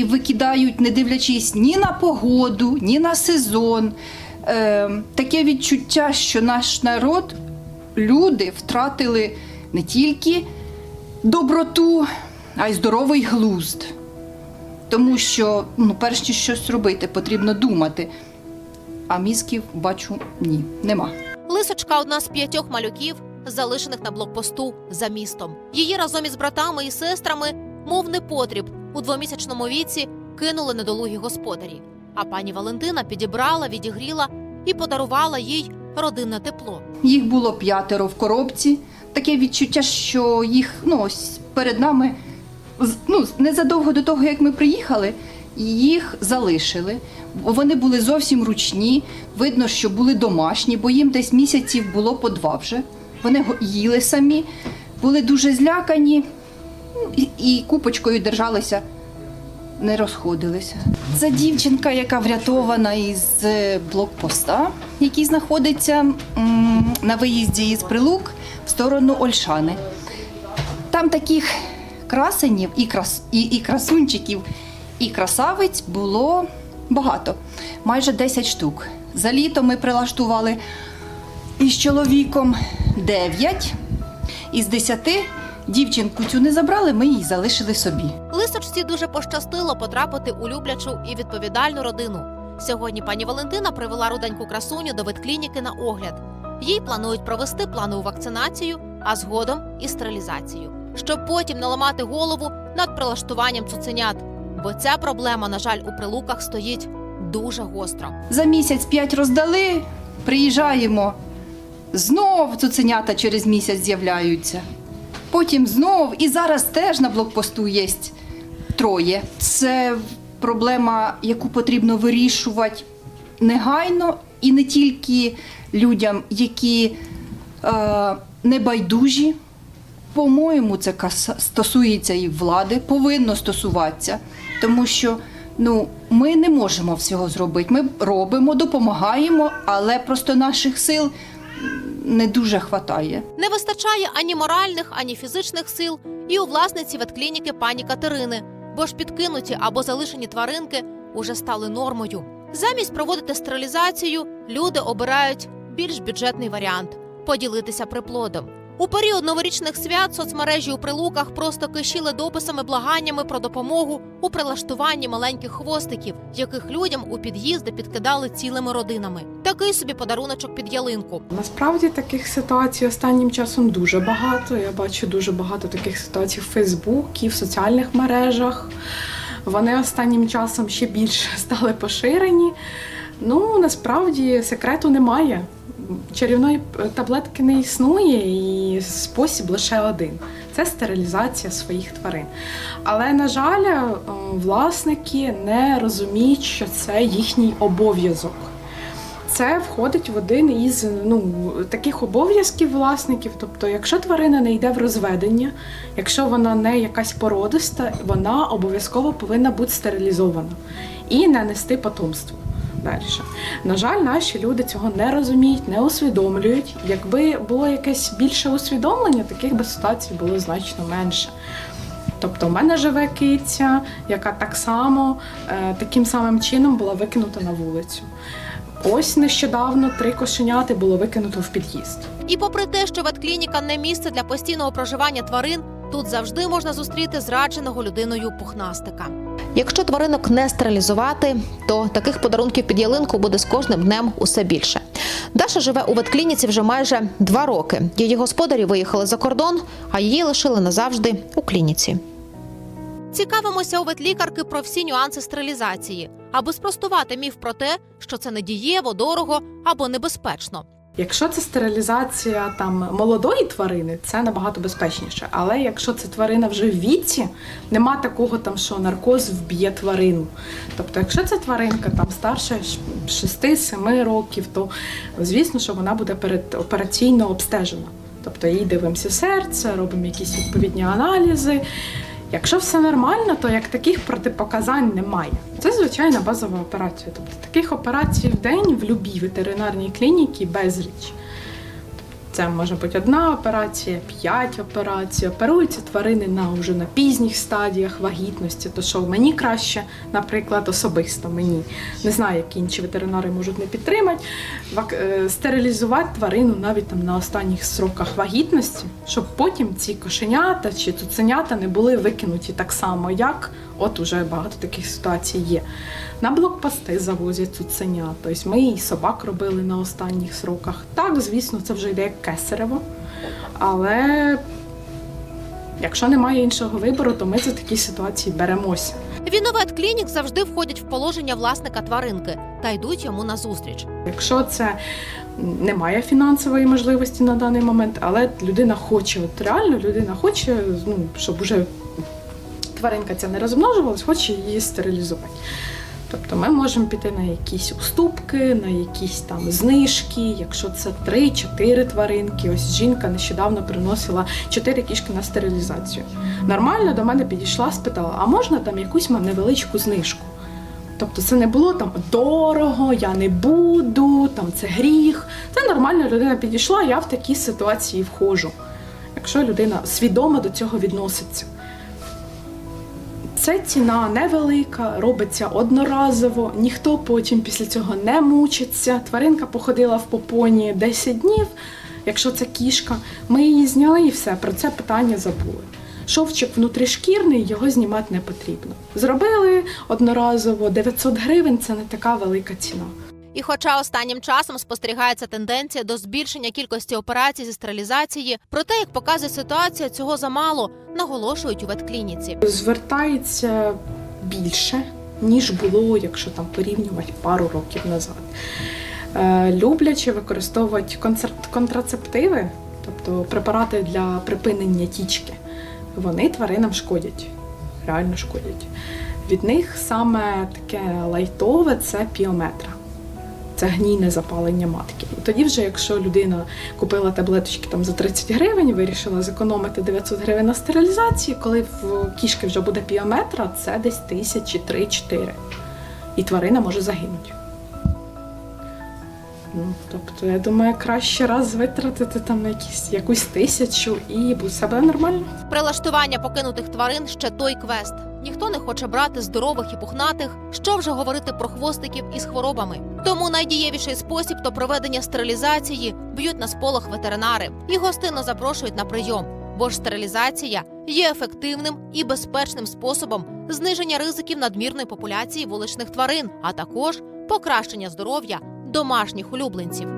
І викидають, не дивлячись ні на погоду, ні на сезон. Е, таке відчуття, що наш народ, люди втратили не тільки доброту, а й здоровий глузд. Тому що, ну, перш ніж щось робити, потрібно думати. А мізків, бачу, ні, нема. Лисочка одна з п'ятьох малюків, залишених на блокпосту за містом. Її разом із братами і сестрами, мов непотріб, у двомісячному віці кинули недолугі господарі. А пані Валентина підібрала, відігріла і подарувала їй родинне тепло. Їх було п'ятеро в коробці. Таке відчуття, що їх ну, ось перед нами ну, незадовго до того, як ми приїхали, їх залишили. Вони були зовсім ручні. Видно, що були домашні, бо їм десь місяців було по два вже. Вони їли самі, були дуже злякані і, купочкою держалися, не розходилися. Це дівчинка, яка врятована із е, блокпоста, який знаходиться на виїзді із Прилук в сторону Ольшани. Там таких красенів і, крас, і, і красунчиків, і красавиць було багато, майже 10 штук. За літо ми прилаштували із чоловіком 9. Із 10 дівчинку цю не забрали, ми її залишили собі. Лисочці дуже пощастило потрапити у люблячу і відповідальну родину. Сьогодні пані Валентина привела руденьку красуню до ветклініки на огляд. Їй планують провести планову вакцинацію, а згодом і стерилізацію, щоб потім не ламати голову над прилаштуванням цуценят. Бо ця проблема, на жаль, у прилуках стоїть дуже гостро. За місяць п'ять роздали, приїжджаємо. Знов цуценята через місяць з'являються. Потім знов, і зараз теж на блокпосту є троє. Це проблема, яку потрібно вирішувати негайно і не тільки людям, які е, небайдужі. По-моєму, це каса- стосується і влади, повинно стосуватися, тому що ну, ми не можемо всього зробити. Ми робимо, допомагаємо, але просто наших сил не дуже хватає. Не вистачає ані моральних, ані фізичних сил і у власниці ветклініки пані Катерини, бо ж підкинуті або залишені тваринки уже стали нормою. Замість проводити стерилізацію, люди обирають більш бюджетний варіант поділитися приплодом. У період новорічних свят соцмережі у прилуках просто кишіли дописами благаннями про допомогу у прилаштуванні маленьких хвостиків, яких людям у під'їзди підкидали цілими родинами. Такий собі подаруночок під ялинку. Насправді таких ситуацій останнім часом дуже багато. Я бачу дуже багато таких ситуацій в Фейсбуці, в соціальних мережах. Вони останнім часом ще більше стали поширені. Ну насправді секрету немає. Чарівної таблетки не існує, і спосіб лише один це стерилізація своїх тварин. Але, на жаль, е, власники не розуміють, що це їхній обов'язок. Це входить в один із ну, таких обов'язків власників. Тобто, якщо тварина не йде в розведення, якщо вона не якась породиста, вона обов'язково повинна бути стерилізована і не нести потомство. Далі. На жаль, наші люди цього не розуміють, не усвідомлюють. Якби було якесь більше усвідомлення, таких би ситуацій було значно менше. Тобто, в мене живе киця, яка так само е, таким самим чином була викинута на вулицю. Ось нещодавно три кошеняти було викинуто в під'їзд. І попри те, що ветклініка не місце для постійного проживання тварин, тут завжди можна зустріти зрадженого людиною пухнастика. Якщо тваринок не стерилізувати, то таких подарунків під ялинку буде з кожним днем усе більше. Даша живе у ветклініці вже майже два роки. Її господарі виїхали за кордон, а її лишили назавжди у клініці. Цікавимося у ветлікарки про всі нюанси стерилізації, аби спростувати міф про те, що це недієво, дорого або небезпечно. Якщо це стерилізація там молодої тварини, це набагато безпечніше. Але якщо це тварина вже в віці, нема такого там, що наркоз вб'є тварину. Тобто, якщо це тваринка там старше 6-7 років, то звісно, що вона буде передопераційно обстежена. Тобто їй дивимося серце, робимо якісь відповідні аналізи. Якщо все нормально, то як таких протипоказань немає. Це звичайна базова операція. Тобто таких операцій в день в будь-якій ветеринарній клініці безліч. Це може бути одна операція, п'ять операцій. Оперуються тварини на вже на пізніх стадіях вагітності. То що мені краще, наприклад, особисто мені не знаю, як інші ветеринари можуть не підтримати. е, Стерилізувати тварину навіть там на останніх сроках вагітності, щоб потім ці кошенята чи цуценята не були викинуті так само, як от уже багато таких ситуацій є. На блокпости завозять цуценят. Тобто ми і собак робили на останніх сроках. Так, звісно, це вже йде як кесарево. Але якщо немає іншого вибору, то ми за такі ситуації беремося. В Інновет Клінік завжди входять в положення власника тваринки та йдуть йому назустріч. Якщо це немає фінансової можливості на даний момент, але людина хоче, от реально людина хоче, ну, щоб уже тваринка ця не розмножувалась, хоче її стерилізувати. Тобто ми можемо піти на якісь уступки, на якісь там знижки, якщо це 3-4 тваринки. Ось жінка нещодавно приносила 4 кішки на стерилізацію. Нормально до мене підійшла, спитала, а можна там якусь невеличку знижку? Тобто це не було там дорого, я не буду, там це гріх. Це нормально, людина підійшла, я в такі ситуації входжу. Якщо людина свідомо до цього відноситься. Це ціна невелика, робиться одноразово, ніхто потім після цього не мучиться. Тваринка походила в попоні 10 днів, якщо це кішка, ми її зняли і все, про це питання забули. Шовчик внутрішкірний, його знімати не потрібно. Зробили одноразово 900 гривень це не така велика ціна. І хоча останнім часом спостерігається тенденція до збільшення кількості операцій зі стерилізації, проте, як показує ситуація, цього замало, наголошують у ветклініці. Звертається більше, ніж було, якщо там порівнювати пару років назад. Е, люблячи використовувати концер- контрацептиви, тобто препарати для припинення тічки, вони тваринам шкодять, реально шкодять. Від них саме таке лайтове це піометра. Це гнійне запалення матки. І тоді, вже, якщо людина купила таблеточки там за 30 гривень, вирішила зекономити 900 гривень на стерилізації, коли в кішки вже буде піометра, це десь тисячі три-чотири. І тварина може загинути. Ну, тобто, я думаю, краще раз витратити там якісь, якусь тисячу і буде все буде нормально. Прилаштування покинутих тварин ще той квест. Ніхто не хоче брати здорових і пухнатих, що вже говорити про хвостиків із хворобами. Тому найдієвіший спосіб то проведення стерилізації б'ють на сполох ветеринари і гостинно запрошують на прийом. Бо ж стерилізація є ефективним і безпечним способом зниження ризиків надмірної популяції вуличних тварин, а також покращення здоров'я домашніх улюбленців.